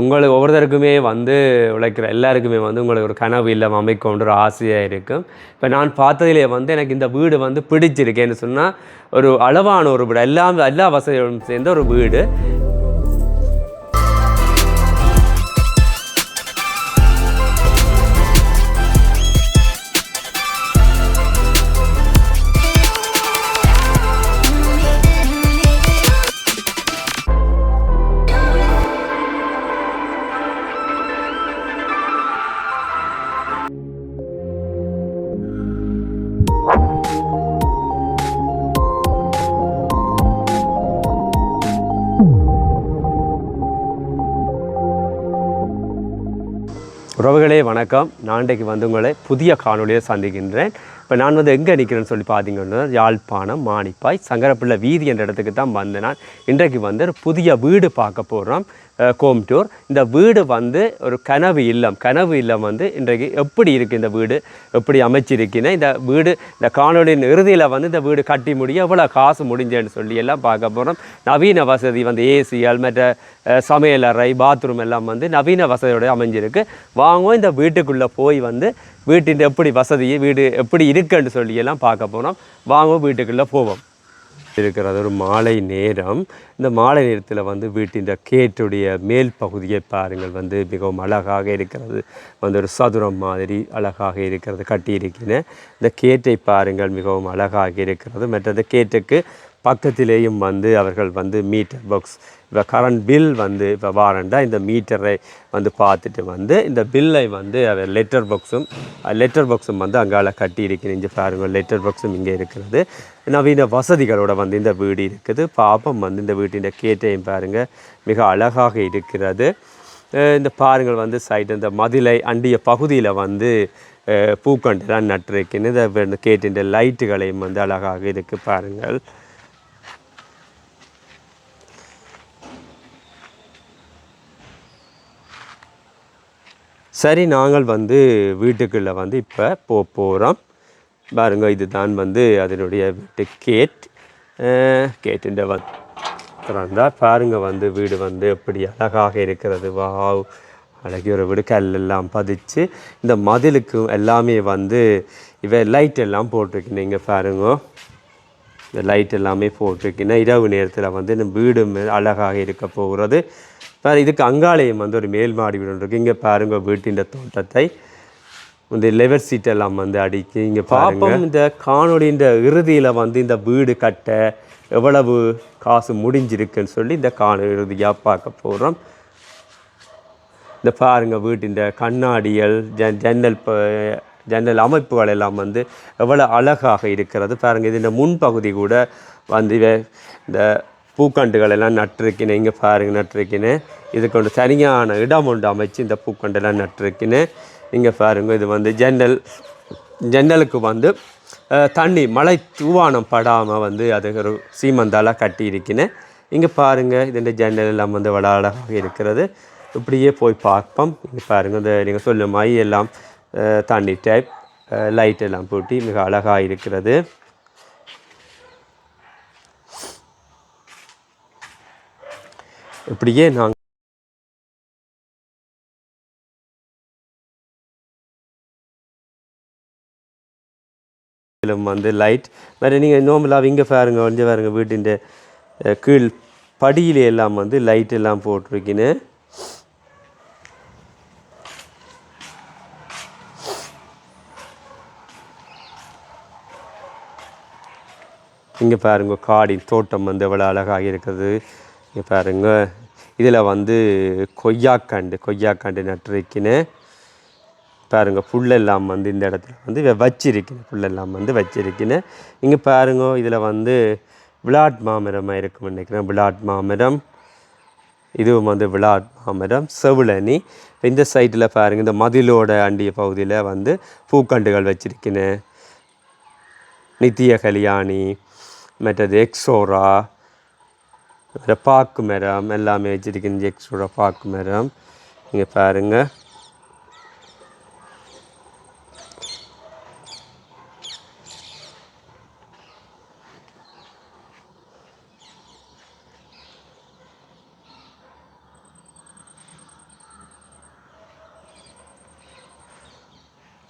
உங்களுக்கு ஒவ்வொருத்தருக்குமே வந்து உழைக்கிற எல்லாருக்குமே வந்து உங்களுக்கு ஒரு கனவு இல்லம் அமைக்கணுன்ற ஒரு ஆசையாக இருக்கும். இப்போ நான் பார்த்ததிலே வந்து எனக்கு இந்த வீடு வந்து பிடிச்சிருக்கேன்னு சொன்னால் ஒரு அளவான ஒரு வீடு எல்லாம் எல்லா வசதியும் சேர்ந்த ஒரு வீடு. உறவுகளே வணக்கம். நான் இன்றைக்கு வந்து உங்களை புதிய காணொலியை சந்திக்கின்றேன். இப்போ நான் வந்து எங்கே நிற்கிறேன்னு சொல்லி பார்த்தீங்கன்னா யாழ்ப்பாணம் மானிப்பாய் சங்கரப்பிள்ளை வீதி என்ற இடத்துக்கு தான் வந்தேன் நான். இன்றைக்கு வந்து ஒரு புதிய வீடு பார்க்க போகிறோம் கோம்டூர். இந்த வீடு வந்து ஒரு கனவு இல்லம். கனவு இல்லம் வந்து இன்றைக்கு எப்படி இருக்குது இந்த வீடு? எப்படி அமைச்சிருக்கின? இந்த வீடு இந்த காணொலியின் இறுதியில் வந்து இந்த வீடு கட்டி முடிய எவ்வளோ காசு முடிஞ்சேன்னு சொல்லி எல்லாம் பார்க்க போகிறோம் நவீன வசதி வந்து ஏசியால் மற்ற சமையலறை பாத்ரூம் எல்லாம் வந்து நவீன வசதியோடு அமைஞ்சிருக்கு. வாங்குவோம். இந்த வீட்டுக்குள்ளே போய் வந்து வீட்டின் எப்படி வசதி வீடு எப்படி இருக்குன்னு சொல்லி எல்லாம் பார்க்க போகிறோம் வாங்குவோம். வீட்டுக்குள்ளே போவோம். இருக்கிறது ஒரு மாலை நேரம். இந்த மாலை நேரத்தில் வந்து வீட்டின் கேட்டுடைய மேல் பகுதியை பாருங்கள். வந்து மிகவும் அழகாக இருக்கிறது. வந்து ஒரு சதுரம் மாதிரி அழகாக இருக்கிறது. கட்டியிருக்கிறேன் இந்த கேட்டை பாருங்கள். மிகவும் அழகாக இருக்கிறது. மற்ற அந்த கேட்டுக்கு பக்கத்திலேயும் வந்து அவர்கள் வந்து மீட்டர் பாக்ஸ் இப்போ கரண்ட் பில் வந்து இப்போ வாரண்டா இந்த மீட்டரை வந்து பார்த்துட்டு வந்து இந்த பில்லை வந்து அவர் லெட்டர் பாக்ஸும் லெட்டர் பாக்ஸும் வந்து அங்கால கட்டி இருக்கிறேன் இங்கே பாருங்கள் லெட்டர் பாக்ஸும் இங்கே இருக்கிறது. நவீன வசதிகளோட வந்து இந்த வீடு இருக்குது. பாப்பம் வந்து இந்த வீட்டின் கேட்டையும் பாருங்கள் மிக அழகாக இருக்கிறது. இந்த பாருங்கள் வந்து சைடு இந்த மதிலை அண்டிய பகுதியில் வந்து அஹ் பூக்கண்டுலாம் இந்த இந்த கேட்டின் லைட்டுகளையும் வந்து அழகாக இருக்குது பாருங்கள். சரி நாங்கள் வந்து வீட்டுக்குள்ளே வந்து இப்போ போக போகிறோம் பாருங்க இதுதான் வந்து அதனுடைய வீட்டு கேட் கேட்டுன்ற வந்து திறந்தால் பாருங்க வந்து வீடு வந்து எப்படி அழகாக இருக்கிறது. வாவ்! அழகிய ஒரு வீடு கல்லெல்லாம் பதிச்சு இந்த மதிலுக்கு எல்லாமே வந்து இவ லைட் எல்லாம் போட்டிருக்கீங்க நீங்கள் பாருங்க. இந்த லைட் எல்லாமே போட்டிருக்குன்னா இரவு நேரத்தில் வந்து இந்த வீடு மே- அழகாக இருக்க போகிறது. பாரு இதுக்கு அங்காலயம் வந்து ஒரு மேல் மாடி வீடு ஒன்று இங்கே பாருங்கள் வீட்டின் தோட்டத்தை. இந்த லெவர் சீட் எல்லாம் வந்து அடிக்கி இங்கே பார்ப்போம் இந்த காணொலியின் இறுதியில் வந்து இந்த வீடு கட்ட எவ்வளவு காசு முடிஞ்சிருக்குன்னு சொல்லி இந்த காணொலி இறுதியாக பார்க்க போகிறோம் இந்த பாருங்கள் வீட்டின் கண்ணாடிகள் ஜன் ஜன்னல் ஜன்னல் அமைப்புகள் எல்லாம் வந்து எவ்வளோ அழகாக இருக்கிறது. பாருங்கள் இது இந்த முன்பகுதி கூட வந்து இந்த பூக்கண்டுகள் எல்லாம் நட்டிருக்கினேன் இங்கே பாருங்க நட்டிருக்கினேன் இதுக்கு ஒன்று சரியான இடம் ஒன்று அமைச்சு இந்த பூக்கண்டெல்லாம் நட்டிருக்கினேன் இங்கே பாருங்க இது வந்து ஜன்னல் ஜன்னலுக்கு வந்து தண்ணி மழை தூவானம் படாமல் வந்து அது ஒரு சீமந்தாலாக கட்டி இருக்கினேன் இங்கே பாருங்கள் இதுன்ற ஜன்னல் எல்லாம் வந்து வள அழகாக இருக்கிறது. இப்படியே போய் பார்ப்போம். இங்கே பாருங்கள் இந்த நீங்கள் சொல்லும் மை எல்லாம் தண்ணி டைப் லைட் எல்லாம் பூட்டி மிக அழகாக இருக்கிறது. இப்படியே நாங்கள் வந்து லைட் வேறு நீங்கள் நோம்பலாக இங்கே பாருங்க வந்து பாருங்கள் வீட்டின் கீழ் படியில எல்லாம் வந்து லைட் எல்லாம் போட்டிருக்கின்னு இங்கே பாருங்க காடின் தோட்டம் வந்து எவ்வளோ அழகாக இருக்குது. இங்கே பாருங்க இதில் வந்து கொய்யாக்காண்டு கொய்யாக்காண்டு நட்டுருக்கின்னு பாருங்க புல்லெல்லாம் வந்து இந்த இடத்துல வந்து வச்சிருக்கேன் புல்லெல்லாம் வந்து வச்சிருக்கினேன் இங்கே பாருங்க இதில் வந்து விளாட் மாமரமாக இருக்கும் நினைக்கிறேன். விளாட் மாமரம் இதுவும் வந்து விளாட் மாமரம் செவிளனி இந்த சைட்டில் பாருங்கள் இந்த மதிலோட அண்டிய பகுதியில் வந்து பூக்கண்டுகள் வச்சிருக்கினேன் நித்திய கல்யாணி மற்றது எக்ஸோரா அதில் பாக்கு மரம் எல்லாமே வச்சுருக்கேன். ஜெக்ஸோட பாக்கு மரம். இங்கே பாருங்கள்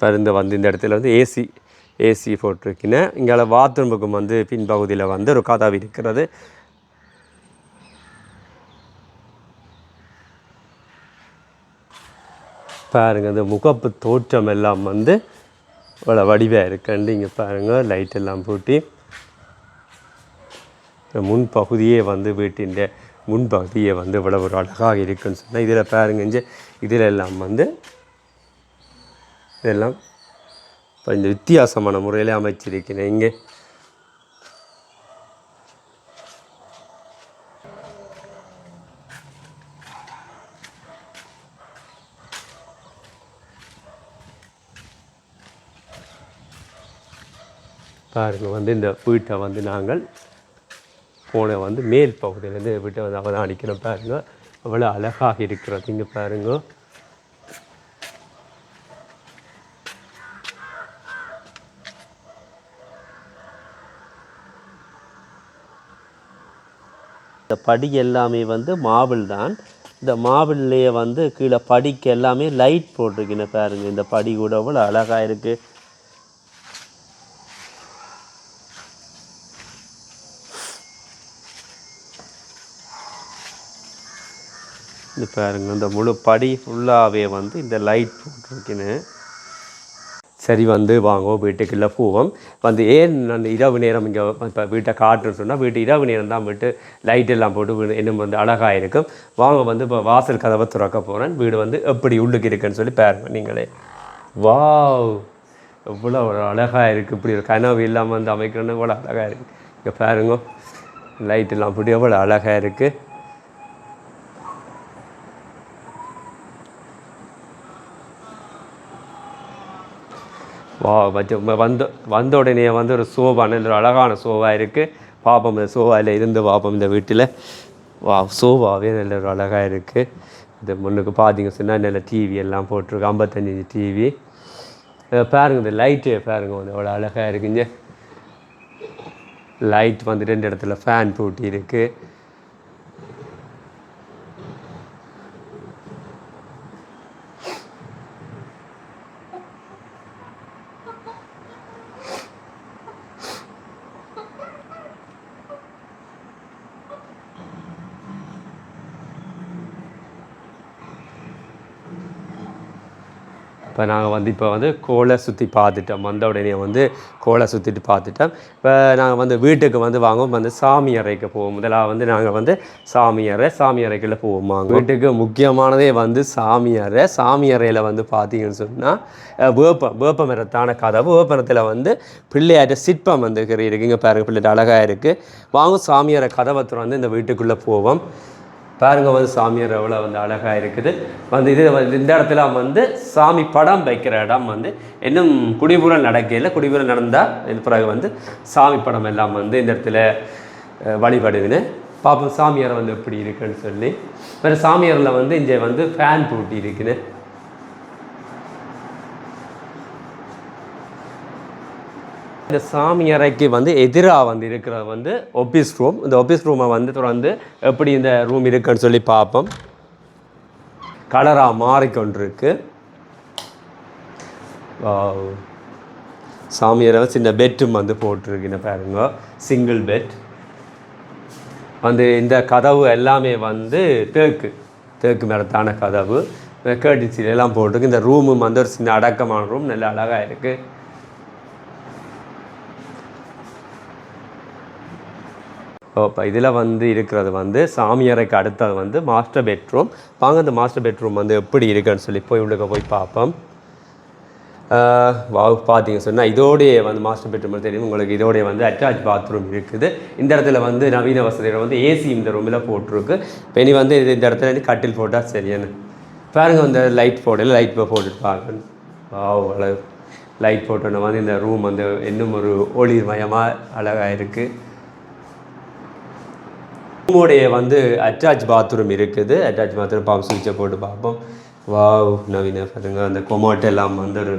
பருந்து வந்து இந்த இடத்துல வந்து ஏசி ஏசி போட்டிருக்கினேன் இங்கே பாத்ரூமுக்கும் வந்து பின்பகுதியில் வந்து ஒரு கதவு இருக்கிறது. பாருங்க இந்த முகப்பு தோற்றம் எல்லாம் வந்து இவ்வளோ வடிவாக இருக்குன்னு இங்கே பாருங்கள் லைட் எல்லாம் பூட்டி. முன்பகுதியே வந்து வீட்டின் முன்பகுதியே வந்து இவ்வளோ ஒரு அழகாக இருக்குன்னு சொன்னால் இதில் பாருங்க இதில் எல்லாம் வந்து இதெல்லாம் கொஞ்சம் வித்தியாசமான முறையில் அமைச்சிருக்கிறேன். இங்கே பாருங்க வந்து இந்த வீட்டை வந்து நாங்கள் போன வந்து மேல் பகுதியிலேருந்து வீட்டை வந்து அவதானிக்கிறோம் பாருங்க. அவ்வளோ அழகாக இருக்கிறது. இங்கே பாருங்க. இந்த படி எல்லாமே வந்து மாவில் தான். இந்த மாவில்லையே வந்து கீழே படிக்கு எல்லாமே லைட் போட்டிருக்கீங்க பாருங்க. இந்த படி கூட அவ்வளோ அழகாக இருக்குது இது பாருங்க இந்த முழு படி ஃபுல்லாகவே வந்து இந்த லைட் போட்டிருக்கேன்னு. சரி வந்து வாங்குவோம் வீட்டுக்குள்ளே போவோம். வந்து ஏன் அந்த இரவு நேரம் இங்கே இப்போ வீட்டை காட்டுன்னு சொன்னால் வீட்டு இரவு நேரம் தான் வீட்டு லைட் எல்லாம் போட்டு வீடு இன்னும் வந்து அழகாக இருக்கும். வாங்க வந்து இப்போ வாசல் கதவை திறக்க போகிறேன் வீடு வந்து எப்படி உள்ளுக்கு இருக்குன்னு சொல்லி பாருங்க நீங்களே. வாவ்! எவ்வளோ ஒரு அழகாக இருக்குது இப்படி ஒரு கனவு இல்லாமல் வந்து அமைக்கணும்னு இவ்வளோ அழகாக இருக்குது இங்கே பாருங்க லைட் எல்லாம் போட்டு எவ்வளோ அழகாக இருக்குது வா வச்ச வந்த வந்த உடனே வந்து ஒரு சோபா நல்ல ஒரு அழகான சோபா இருக்குது பாப்போம் இந்த சோபாவில் இருந்து பார்ப்போம் இந்த வீட்டில். வா சோபாவே நல்ல ஒரு அழகாக இருக்குது இந்த முன்னுக்கு பார்த்தீங்க சொன்னால் நல்ல டிவி எல்லாம் போட்டிருக்கு ஐம்பத்தஞ்சு டிவி பாருங்க இந்த லைட்டு பாருங்க வந்து அவ்வளோ அழகாக இருக்குங்க. லைட் வந்து ரெண்டு இடத்துல ஃபேன் பூட்டி இருக்குது இப்போ நாங்கள் வந்து இப்போ வந்து கோலை சுற்றி பார்த்துட்டோம். வந்த உடனே வந்து கோலை சுற்றிட்டு பார்த்துட்டோம். இப்போ நாங்கள் வந்து வீட்டுக்கு வந்து வாங்குவோம். வந்து சாமி அறைக்கு போவோம். முதலாக வந்து நாங்கள் வந்து சாமி அறை சாமி அறைக்குள்ளே போவோம் வீட்டுக்கு முக்கியமானதே வந்து சாமி அறை. சாமி அறையில் வந்து பார்த்தீங்கன்னு சொன்னால் வேப்பம் வேப்ப மரத்தான கதவு. வேப்பமரத்தில் வந்து பிள்ளையாட்ட சிற்பம் வந்து இருக்குங்க பாருங்கள் பிள்ளைட்டு அழகாக இருக்குது வாங்க சாமி அறை வந்து இந்த வீட்டுக்குள்ளே போவோம். பாருங்க வந்து சாமியார் எவ்வளோ வந்து அழகாக இருக்குது. வந்து இது வந்து இந்த இடத்துல வந்து சாமி படம் வைக்கிற இடம் வந்து இன்னும் குடிபுரம் நடக்கையில் குடிபுரம் நடந்தால் இது பிறகு வந்து சாமி படம் எல்லாம் வந்து இந்த இடத்துல வழிபடுதுன்னு. பார்ப்போம் சாமியார் வந்து எப்படி இருக்குன்னு சொல்லி. வேறு சாமியாரில் வந்து இங்கே வந்து ஃபேன் பூட்டி இருக்குன்னு. இந்த சாமி அறைக்கு வந்து எதிராக வந்து இருக்கிறது வந்து ஒபிஸ் ரூம் இந்த ஒபிஸ் ரூமை வந்து தொடர்ந்து எப்படி இந்த ரூம் இருக்குன்னு சொல்லி பார்ப்போம். கலராக மாறிக்கொண்டிருக்கு. சாமியரை சின்ன பெட்டும் வந்து போட்டிருக்குன்னு பாருங்க. சிங்கிள் பெட் வந்து இந்த கதவு எல்லாமே வந்து தேக்கு. தேக்கு மேலத்தான கதவு. கேர்டின் எல்லாம் போட்டிருக்கு. இந்த ரூமும் வந்து ஒரு சின்ன அடக்கமான ரூம் நல்ல அழகாக இருக்குது இதில் வந்து இருக்கிறது வந்து சாமியாரைக்கு அடுத்தது வந்து மாஸ்டர் பெட்ரூம் வாங்க அந்த மாஸ்டர் பெட்ரூம் வந்து எப்படி இருக்குன்னு சொல்லி போய் உள்ளுக்க போய் பார்ப்போம். வா பார்த்தீங்க சொன்னால் இதோடைய வந்து மாஸ்டர் பெட்ரூம் தெரியும். உங்களுக்கு இதோடைய வந்து அட்டாச் பாத்ரூம் இருக்குது. இந்த இடத்துல வந்து நவீன வசதியில் வந்து ஏசி இந்த ரூமில் போட்டிருக்கு. இப்போ இனி வந்து இது இந்த இடத்துல வந்து கட்டில் போட்டால் சரியான பாருங்கள் வந்து லைட் போடல லைட் போட்டுட்டு வாவ் அழகு. லைட் போட்டோன்னா வந்து இந்த ரூம் வந்து இன்னும் ஒரு ஒளிர்மயமாக அழகாக இருக்குது ரூமோடைய வந்து அட்டாச் பாத்ரூம் இருக்குது. அட்டாச் பாத்ரூம் பாம்பு சுவிட்சை போட்டு பார்ப்போம். வாவ் நவீன பாருங்க. அந்த கொமோட் எல்லாம் வந்து ஒரு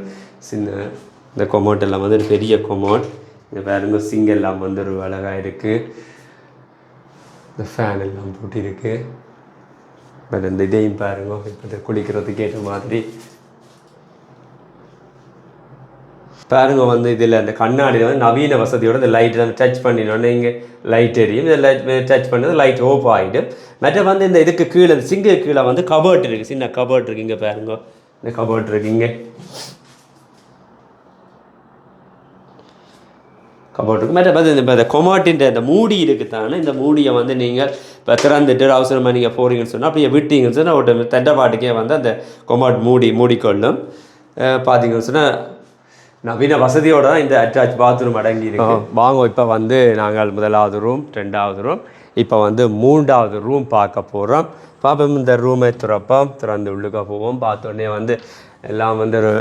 சின்ன இந்த கொமோட் எல்லாம் வந்து ஒரு பெரிய கொமோட் இந்த பாருங்க சிங் எல்லாம் வந்து ஒரு அழகாக இருக்குது இந்த ஃபேன் எல்லாம் போட்டிருக்கு. வேறு இந்த இதையும் பாருங்க. இப்போ குளிக்கிறதுக்கு ஏற்ற மாதிரி. பாருங்க வந்து இதில் அந்த கண்ணாடியில் வந்து நவீன வசதியோட இந்த லைட் வந்து டச் பண்ணினோடனே இங்கே லைட் எரியும். இந்த லைட் டச் பண்ணது லைட் ஓப் ஆகிடும் மற்ற வந்து இந்த இதுக்கு கீழே சிங்கு கீழே வந்து கபர்ட் இருக்குது சின்ன கபர்ட் இருக்குது இங்கே பாருங்க. இந்த கபர்ட் இருக்குங்க கபோர்ட் இருக்கு. மற்ற பார்த்து இந்த கொமாட்டின்ற இந்த மூடி இருக்குதானே இந்த மூடியை வந்து நீங்கள் இப்போ திறந்துட்டு அவசரமாக நீங்கள் போகிறீங்கன்னு சொன்னால் அப்படியே விட்டீங்கன்னு சொன்னால் ஒரு தண்டை பாட்டுக்கே வந்து அந்த கொமாட் மூடி மூடிக்கொள்ளும். அஹ் பார்த்தீங்கன்னு சொன்னால் நவீன வசதியோட தான் இந்த அட்டாச் பாத்ரூம் அடங்கி இருக்கு வாங்க இப்போ வந்து நாங்கள் முதலாவது ரூம் ரெண்டாவது ரூம் இப்போ வந்து மூன்றாவது ரூம் பார்க்க போகிறோம் பார்ப்போம் இந்த ரூமை திறப்போம். திறந்து உள்ளுக்க போவோம். பார்த்தோன்னே வந்து எல்லாம் வந்து ஒரு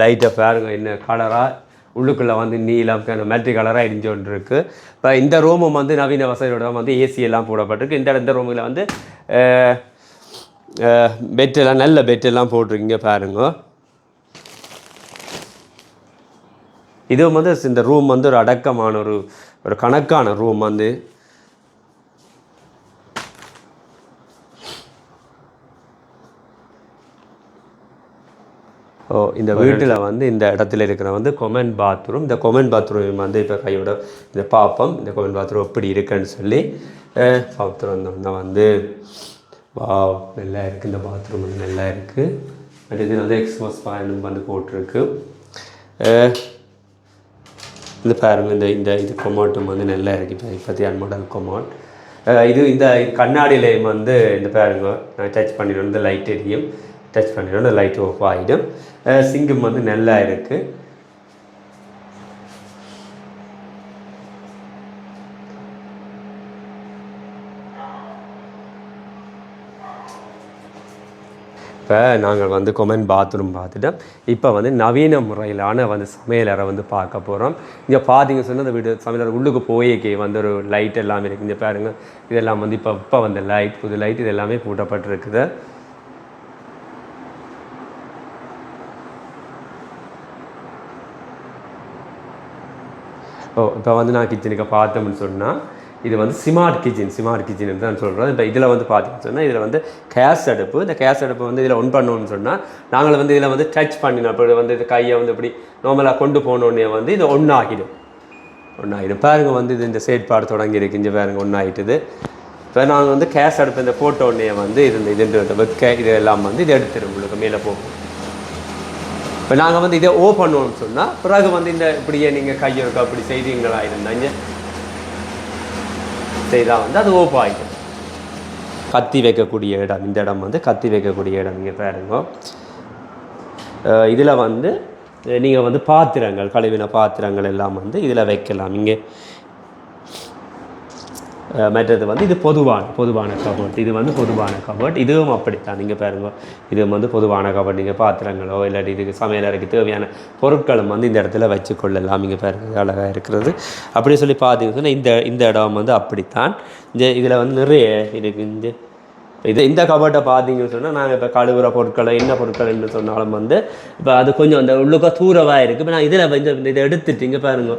லைட்டை பாருங்க என்ன கலராக உள்ளுக்குள்ளே வந்து நீலம் மெல்டி கலராக இடிஞ்சோன்னு இருக்குது இப்போ இந்த ரூமும் வந்து நவீன வசதியோட வந்து ஏசி எல்லாம் போடப்பட்டிருக்கு. இந்த இந்த ரூமில் வந்து பெட்டெல்லாம் நல்ல பெட்டெல்லாம் போட்டிருக்கீங்க பாருங்கள் இதுவும் வந்து இந்த ரூம் வந்து ஒரு அடக்கமான ஒரு ஒரு கணக்கான ரூம் வந்து. ஓ இந்த வீட்டில் வந்து இந்த இடத்துல இருக்கிற வந்து கொமெண்ட் பாத்ரூம் இந்த கொமெண்ட் பாத்ரூம் வந்து இப்போ கையோட இந்த பார்ப்போம். இந்த கொமெண்ட் பாத்ரூம் எப்படி இருக்குன்னு சொல்லி. பாத்ரூம் வந்து வா நல்லா இருக்குது இந்த பாத்ரூம் வந்து நல்லா இருக்குது பட் இது வந்து எக்ஸ்போஸ் ஃபேனும் வந்து போட்டிருக்கு. இந்த பாருங்கள் இந்த இந்த இது கொமாட்டும் வந்து நல்லா இருக்கு. இப்போ இப்போத்தியான் மாடல் கொமாட் இது இந்த கண்ணாடியிலையும் வந்து இந்த பாருங்க நான் டச் பண்ணிடணும். இந்த லைட் எரியும் டச் பண்ணிடணும். இந்த லைட் ஆஃப் ஆகிடும் சிங்கும் வந்து நல்லா இருக்குது இப்போ நாங்கள் வந்து கொமன் பாத்ரூம் பார்த்துட்டோம் இப்போ வந்து நவீன முறையிலான வந்து சமையலறை வந்து பார்க்க போகிறோம் இங்கே பார்த்தீங்க சொன்னால் அந்த வீடு சமையலறை உள்ளுக்கு போயிக்கே வந்து ஒரு லைட் எல்லாமே இருக்குது இங்கே பாருங்கள் இதெல்லாம் வந்து இப்போ இப்போ வந்த லைட் புது லைட் இது எல்லாமே பூட்டப்பட்டிருக்குது. ஓ இப்போ வந்து நான் கிச்சனுக்கு பார்த்தோம்னு சொன்னால் இது வந்து ஸ்மார்ட் கிச்சன் ஸ்மார்ட் கிச்சன் தான் சொல்கிறோம் இப்போ இதில் வந்து பார்த்தீங்கன்னு சொன்னால் இதில் வந்து கேஸ் அடுப்பு. இந்த கேஸ் அடுப்பு வந்து இதில் ஒன் பண்ணோம்னு சொன்னால் நாங்கள் வந்து இதில் வந்து டச் பண்ணினோம் அப்படி வந்து இது கையை வந்து இப்படி நார்மலாக கொண்டு போனோடனே வந்து இது ஒன்றாகிடும் ஒன்றாகிடும் பாருங்க வந்து இது இந்த செயற்பாடு தொடங்கி இருக்கு. இங்கே பாருங்க ஒன்றாயிட்டுது இப்போ நாங்கள் வந்து கேஸ் அடுப்பு இந்த போட்டோடனே வந்து இது இந்த இது வெக்க இது எல்லாம் வந்து இது எடுத்துடும் உங்களுக்கு மேலே போகும். இப்போ நாங்கள் வந்து இதை ஓ பண்ணுவோம்னு சொன்னால் பிறகு வந்து இந்த இப்படியே நீங்கள் கையொருக்கா அப்படி செய்தீங்களா இருந்தாங்க செய்தால் வந்து அது ஓப் ஆகிடும் கத்தி வைக்கக்கூடிய இடம் இந்த இடம் வந்து கத்தி வைக்கக்கூடிய இடம் இங்கே பாருங்க. இதில் வந்து நீங்கள் வந்து பாத்திரங்கள் கழுவின பாத்திரங்கள் எல்லாம் வந்து இதில் வைக்கலாம். இங்கே மற்றது வந்து இது பொதுவான பொதுவான கபோர்ட் இது வந்து பொதுவான கபோர்ட் இதுவும் அப்படித்தான். நீங்கள் பாருங்க. இதுவும் வந்து பொதுவான கபோர்ட் நீங்கள் பாத்திரங்களோ இல்லாட்டி இதுக்கு சமையலறைக்கு தேவையான பொருட்களும் வந்து இந்த இடத்துல வச்சு கொள்ளலாம். இங்கே பாருங்க அழகாக இருக்கிறது. அப்படி சொல்லி பார்த்தீங்கன்னா இந்த இந்த இடம் வந்து அப்படித்தான். இந்த இதில் வந்து நிறைய இருக்குது இந்த இது இந்த கபோர்ட்டை பார்த்தீங்கன்னு சொன்னால் நாங்கள் இப்போ கழுவுற பொருட்களை என்ன பொருட்கள் என்று சொன்னாலும் வந்து இப்போ அது கொஞ்சம் அந்த உள்ளுக்க தூரவாக இருக்குது இப்போ நான் இதில் வந்து இந்த இதை எடுத்துட்டு இங்கே பாருங்க.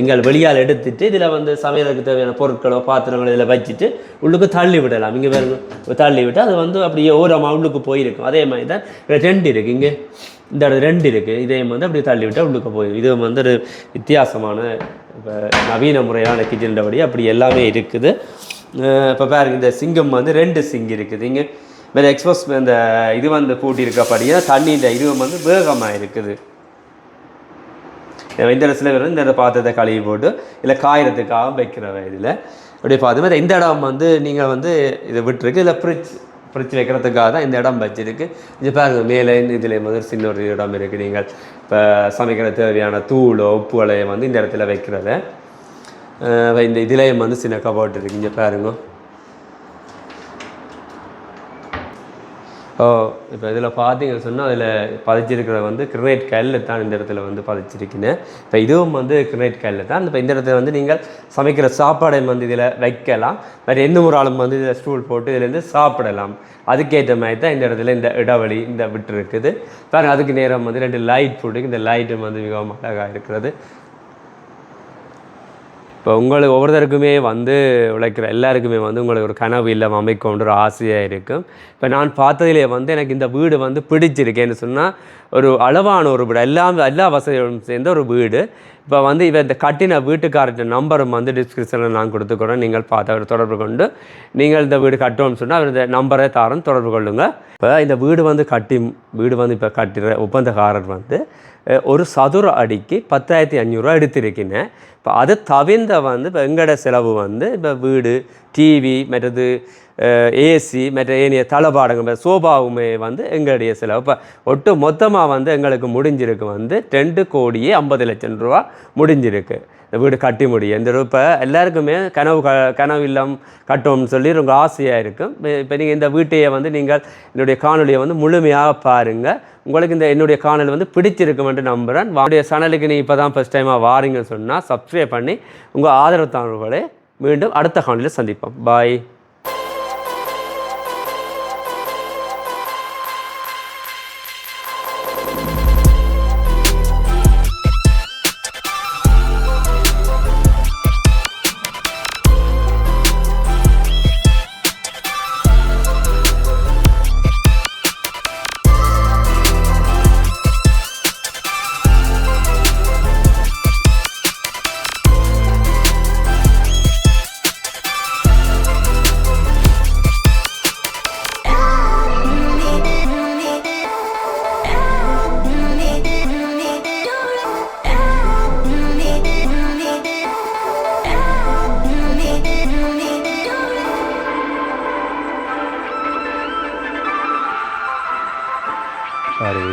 எங்கள் வெளியால் எடுத்துட்டு இதில் வந்து சமையலுக்கு தேவையான பொருட்களோ பாத்திரங்களோ இதில் வச்சுட்டு உள்ளுக்கு தள்ளி விடலாம். இங்கே பாருங்க. தள்ளி விட்டு அது வந்து அப்படியே ஓரமாக உள்ளுக்கு போயிருக்கும். அதே மாதிரி தான் ரெண்டு இருக்குது இங்கே இந்த இடத்துல ரெண்டு இருக்குது இதையும் வந்து அப்படியே தள்ளி விட்டால் உள்ளுக்கு போயிடும் இது வந்து ஒரு வித்தியாசமான இப்போ நவீன முறையான கிச்சன்டபடி அப்படி எல்லாமே இருக்குது. இப்போ பாருங்க இந்த சிங்கம் வந்து ரெண்டு சிங் இருக்குது. இங்கே வேறு எக்ஸ்போஸ் இந்த இது வந்து பூட்டி இருக்கப்படியே தண்ணி இந்த வந்து வேகமாக இருக்குது. இந்த சில பேர் இந்த பாத்திரத்தை கழுவி போட்டு இல்லை காயறதுக்காக வைக்கிறவ இதில். அப்படி பார்த்து இந்த இடம் வந்து நீங்கள் வந்து இதை விட்டுருக்கு இதில் ஃப்ரிட்ஜ் ஃப்ரிட்ஜ் வைக்கிறதுக்காக தான் இந்த இடம் வச்சிருக்கு. இது பாருங்க மேலே இதில் வந்து சின்ன ஒரு இடம் இருக்குது நீங்கள் இப்போ சமைக்கிற தேவையான தூளோ உப்புகளையும் வந்து இந்த இடத்துல வைக்கிறத. இந்த இதுலேயும் வந்து சின்ன கபோர்ட் இருக்குங்க பாருங்க. ஓ இப்போ இதில் பார்த்தீங்கன்னு சொன்னால் அதில் பதிச்சிருக்கிற வந்து கிரனைட் கல்லில் தான் இந்த இடத்துல வந்து பதிச்சிருக்கினேன். இப்போ இதுவும் வந்து கிரனைட் கல்லில் தான். இப்போ இந்த இடத்துல வந்து நீங்கள் சமைக்கிற சாப்பாடை வந்து இதில் வைக்கலாம். வேறு எந்த ஒரு ஆளும் வந்து இதில் ஸ்டூல் போட்டு இதுலேருந்து சாப்பிடலாம். அதுக்கேற்ற மாதிரி தான் இந்த இடத்துல இந்த இடைவெளி இந்த விட்டு இருக்குது. பாருங்க அதுக்கு நேரம் வந்து ரெண்டு லைட் போட்டு இந்த லைட்டும் வந்து மிகவும் அழகாக இருக்கிறது. இப்போ உங்களுக்கு ஒவ்வொருத்தருக்குமே வந்து உழைக்கிற எல்லாருக்குமே வந்து உங்களுக்கு ஒரு கனவு இல்லம் அமைக்கணுன்ற ஒரு ஆசையாக இருக்கும். இப்போ நான் பார்த்ததிலே வந்து எனக்கு இந்த வீடு வந்து பிடிச்சிருக்கேன்னு சொன்னால் ஒரு அளவான ஒரு வீடு எல்லாம் எல்லா வசதிகளும் சேர்ந்த ஒரு வீடு. இப்போ வந்து இவ இந்த கட்டின வீட்டுக்காரர்கிட்ட நம்பரும் வந்து டிஸ்கிரிப்ஷனில் நான் கொடுத்துக்கிறேன். நீங்கள் பார்த்து அவர் தொடர்பு கொண்டு நீங்கள் இந்த வீடு கட்டணும்னு சொன்னால் அவர் இந்த நம்பரை தாரன் தொடர்பு கொள்ளுங்கள் இப்போ இந்த வீடு வந்து கட்டி வீடு வந்து இப்போ கட்டுற ஒப்பந்தக்காரர் வந்து ஒரு சதுர அடிக்கு பத்தாயிரத்தி அஞ்சூறுரூவா எடுத்திருக்கினேன் இப்போ அது தவிர்ந்த வந்து இப்போ எங்களோட செலவு வந்து இப்போ வீடு டிவி மற்றது ஏசி மற்ற ஏனைய தளபாடங்கள் சோபாவுமே வந்து எங்களுடைய செலவு. இப்போ ஒட்டு மொத்தமாக வந்து எங்களுக்கு முடிஞ்சிருக்கு வந்து ரெண்டு கோடியே ஐம்பது லட்சம் ரூபா முடிஞ்சிருக்கு. வீடு கட்டி முடியும். இந்த இப்போ எல்லாருக்குமே கனவு க கனவு இல்லம் கட்டோம்னு சொல்லி ரொம்ப ஆசையாக இருக்கும் இப்போ நீங்கள் இந்த வீட்டையே வந்து நீங்கள் என்னுடைய காணொலியை வந்து முழுமையாக பாருங்கள் உங்களுக்கு இந்த என்னுடைய காணல் வந்து பிடிச்சிருக்குமென்று நம்புகிறேன் வாடைய சேனலுக்கு நீ இப்போ தான் ஃபஸ்ட் டைமாக வாரீங்கன்னு சொன்னால் சப்ஸ்கிரைப் பண்ணி உங்கள் ஆதரவு தாழ்வுகளை மீண்டும் அடுத்த காணொலியில் சந்திப்போம். பாய்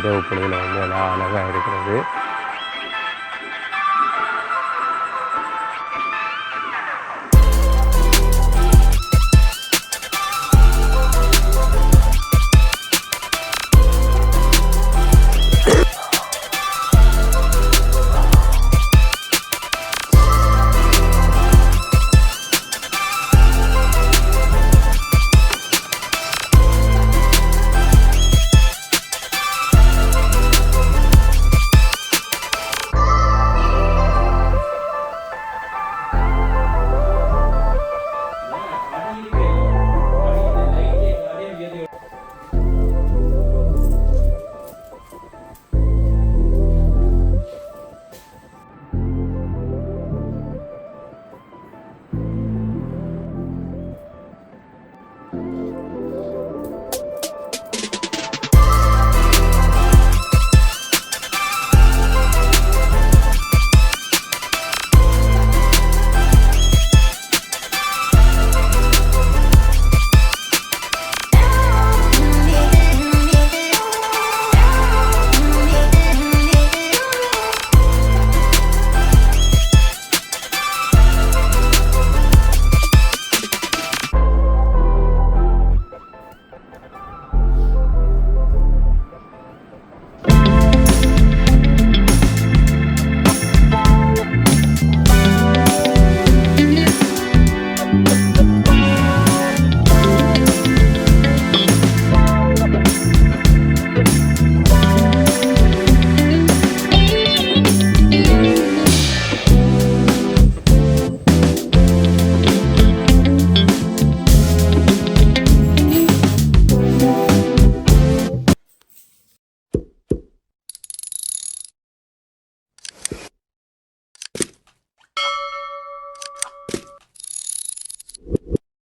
இரவு பொழுதில் வந்து எல்லாம் அழகாக இருக்கிறது